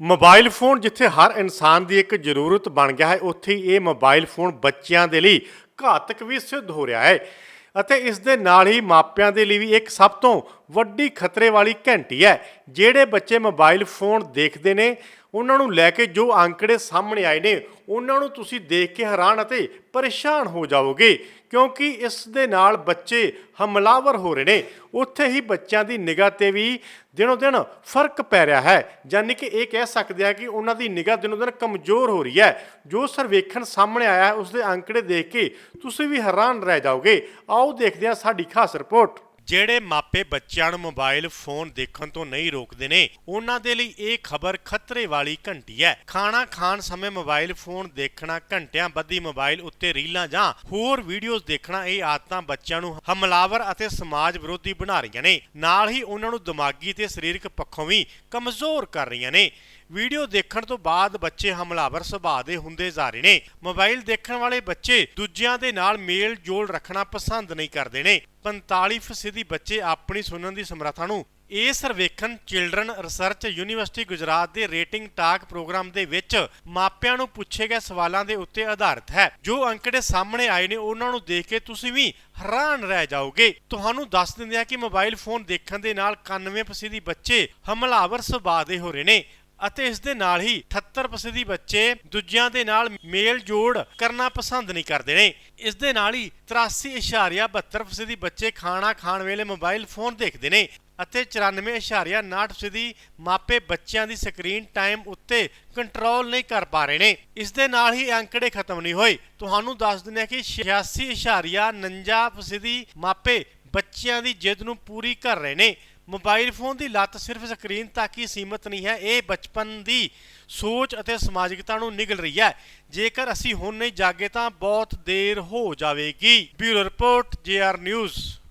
Mobile phone ਜਿੱਥੇ ਹਰ ਇਨਸਾਨ ਦੀ ਇੱਕ ਜ਼ਰੂਰਤ ਬਣ ਗਿਆ ਹੈ, ਉੱਥੇ ਹੀ ਇਹ ਮੋਬਾਈਲ ਫੋਨ ਬੱਚਿਆਂ ਦੇ ਲਈ ਘਾਤਕ ਵੀ ਸਿੱਧ ਹੋ ਰਿਹਾ ਹੈ ਅਤੇ ਇਸ ਦੇ ਨਾਲ ਹੀ ਮਾਪਿਆਂ ਦੇ ਲਈ ਵੀ ਇੱਕ ਸਭ ਤੋਂ ਵੱਡੀ ਖਤਰੇ ਵਾਲੀ ਘੰਟੀ ਹੈ, ਜਿਹੜੇ ਬੱਚੇ ਮੋਬਾਈਲ ਫੋਨ ਦੇਖਦੇ ਨੇ ਉਹਨਾਂ ਨੂੰ ਲੈ ਕੇ ਜੋ ਅੰਕੜੇ ਸਾਹਮਣੇ ਆਏ ਨੇ, ਉਹਨਾਂ ਨੂੰ ਤੁਸੀਂ ਦੇਖ ਕੇ ਹੈਰਾਨ ਅਤੇ ਪਰੇਸ਼ਾਨ ਹੋ ਜਾਓਗੇ, ਕਿਉਂਕਿ ਇਸ ਦੇ ਨਾਲ ਬੱਚੇ ਹਮਲਾਵਰ ਹੋ ਰਹੇ ਨੇ। ਉੱਥੇ ਹੀ ਬੱਚਿਆਂ ਦੀ ਨਿਗਾਹ ਤੇ ਵੀ ਦਿਨੋ ਦਿਨ ਫ਼ਰਕ ਪੈ ਰਿਹਾ ਹੈ। ਯਾਨੀ ਕਿ ਇਹ ਕਹਿ ਸਕਦੇ ਆ ਕਿ ਉਹਨਾਂ ਦੀ ਨਿਗਾਹ ਦਿਨੋ ਦਿਨ ਕਮਜ਼ੋਰ ਹੋ ਰਹੀ ਹੈ। ਜੋ ਸਰਵੇਖਣ ਸਾਹਮਣੇ ਆਇਆ ਹੈ ਉਸ ਦੇ ਅੰਕੜੇ ਦੇਖ ਕੇ ਤੁਸੀਂ ਵੀ ਹੈਰਾਨ ਰਹਿ ਜਾਓਗੇ। ਆਓ ਦੇਖਦੇ ਹਾਂ ਸਾਡੀ ਖਾਸ ਰਿਪੋਰਟ। ਜਿਹੜੇ ਮਾਪੇ ਬੱਚਿਆਂ ਨੂੰ ਮੋਬਾਈਲ ਫੋਨ ਦੇਖਣ ਤੋਂ ਨਹੀਂ ਰੋਕਦੇ ਨੇ, ਉਹਨਾਂ ਦੇ ਲਈ ਇਹ ਖਬਰ ਖਤਰੇ ਵਾਲੀ ਘੰਟੀ ਹੈ। ਖਾਣਾ ਖਾਣ ਸਮੇਂ ਮੋਬਾਈਲ ਫੋਨ ਦੇਖਣਾ ਘੰਟਿਆਂ ਬੱਧੀ ਮੋਬਾਈਲ ਉੱਤੇ ਰੀਲਾਂ ਜਾਂ ਹੋਰ ਵੀਡੀਓਜ਼ ਦੇਖਣਾ ਇਹ ਆਦਤਾਂ ਬੱਚਿਆਂ ਨੂੰ ਹਮਲਾਵਰ ਅਤੇ ਸਮਾਜ ਵਿਰੋਧੀ ਬਣਾ ਰਹੀਆਂ ਨੇ। ਨਾਲ ਹੀ ਉਹਨਾਂ ਨੂੰ ਦਿਮਾਗੀ ਤੇ ਸਰੀਰਕ ਪੱਖੋਂ ਵੀ ਕਮਜ਼ੋਰ ਕਰ ਰਹੀਆਂ ਨੇ। ਵੀਡੀਓ ਦੇਖਣ ਤੋਂ ਬਾਅਦ ਬੱਚੇ ਹਮਲਾਵਰ ਸੁਭਾਅ ਦੇ ਹੁੰਦੇ ਜਾ ਰਹੇ ਨੇ। ਮੋਬਾਈਲ ਦੇਖਣ ਵਾਲੇ ਬੱਚੇ ਦੂਜਿਆਂ ਦੇ ਨਾਲ ਮੇਲ ਜੋਲ ਰੱਖਣਾ ਪਸੰਦ ਨਹੀਂ ਕਰਦੇ ਨੇ। 45% ਬੱਚੇ ਆਪਣੀ ਸੁਣਨ ਦੀ ਸਮਰੱਥਾ ਨੂੰ ਇਹ ਸਰਵੇਖਣ ਚਿਲਡਰਨ ਰਿਸਰਚ ਯੂਨੀਵਰਸਿਟੀ ਗੁਜਰਾਤ ਦੇ ਰੇਟਿੰਗ ਟਾਕ ਪ੍ਰੋਗਰਾਮ ਦੇ ਵਿੱਚ ਮਾਪਿਆਂ ਨੂੰ ਪੁੱਛੇ ਗਏ ਸਵਾਲਾਂ ਦੇ ਉੱਤੇ ਆਧਾਰਿਤ ਹੈ। ਜੋ ਅੰਕੜੇ ਸਾਹਮਣੇ ਆਏ ਨੇ, ਉਹਨਾਂ ਨੂੰ ਦੇਖ ਕੇ ਤੁਸੀਂ ਵੀ ਹੈਰਾਨ ਰਹਿ ਜਾਓਗੇ। ਤੁਹਾਨੂੰ ਦੱਸ ਦਿੰਦੇ ਆ ਕਿ ਮੋਬਾਈਲ ਫੋਨ ਦੇਖਣ ਦੇ ਨਾਲ 91% ਬੱਚੇ ਹਮਲਾਵਰ ਸੁਭਾਅ ਦੇ ਹੋ ਰਹੇ ਨੇ। ਅਤੇ ਇਸ ਦੇ ਨਾਲ ਹੀ 78% ਦੀ ਬੱਚੇ ਦੂਜਿਆਂ ਦੇ ਨਾਲ ਮੇਲ ਜੋੜ ਕਰਨਾ ਪਸੰਦ ਨਹੀਂ ਕਰਦੇ ਨੇ। ਇਸ ਦੇ ਨਾਲ ਹੀ 83.72% ਦੀ ਬੱਚੇ ਖਾਣਾ ਖਾਣ ਵੇਲੇ ਮੋਬਾਈਲ ਫੋਨ ਦੇਖਦੇ ਨੇ ਅਤੇ 94.59% ਦੀ ਮਾਪੇ ਬੱਚਿਆਂ ਦੀ ਸਕਰੀਨ ਟਾਈਮ ਉੱਤੇ ਕੰਟਰੋਲ ਨਹੀਂ ਕਰ ਪਾ ਰਹੇ ਨੇ। ਇਸ ਦੇ ਨਾਲ ਹੀ ਅੰਕੜੇ ਖਤਮ ਨਹੀਂ ਹੋਏ। ਤੁਹਾਨੂੰ ਦੱਸ ਦਿੰਦੇ ਹਾਂ ਕਿ 86.49% ਦੀ ਮਾਪੇ ਬੱਚਿਆਂ ਦੀ ਜਿੱਦ ਨੂੰ ਪੂਰੀ ਕਰ ਰਹੇ ਨੇ। ਮੋਬਾਈਲ ਫੋਨ ਦੀ ਲੱਤ ਸਿਰਫ ਸਕਰੀਨ ਤੱਕ ਹੀ ਸੀਮਤ ਨਹੀਂ ਹੈ, ਇਹ ਬਚਪਨ ਦੀ ਸੋਚ ਅਤੇ ਸਮਾਜਿਕਤਾ ਨੂੰ ਨਿਗਲ ਰਹੀ ਹੈ। ਜੇਕਰ ਅਸੀਂ ਹੁਣ ਨਹੀਂ ਜਾਗੇ ਤਾਂ ਬਹੁਤ ਦੇਰ ਹੋ ਜਾਵੇਗੀ। Bureau report, JR news.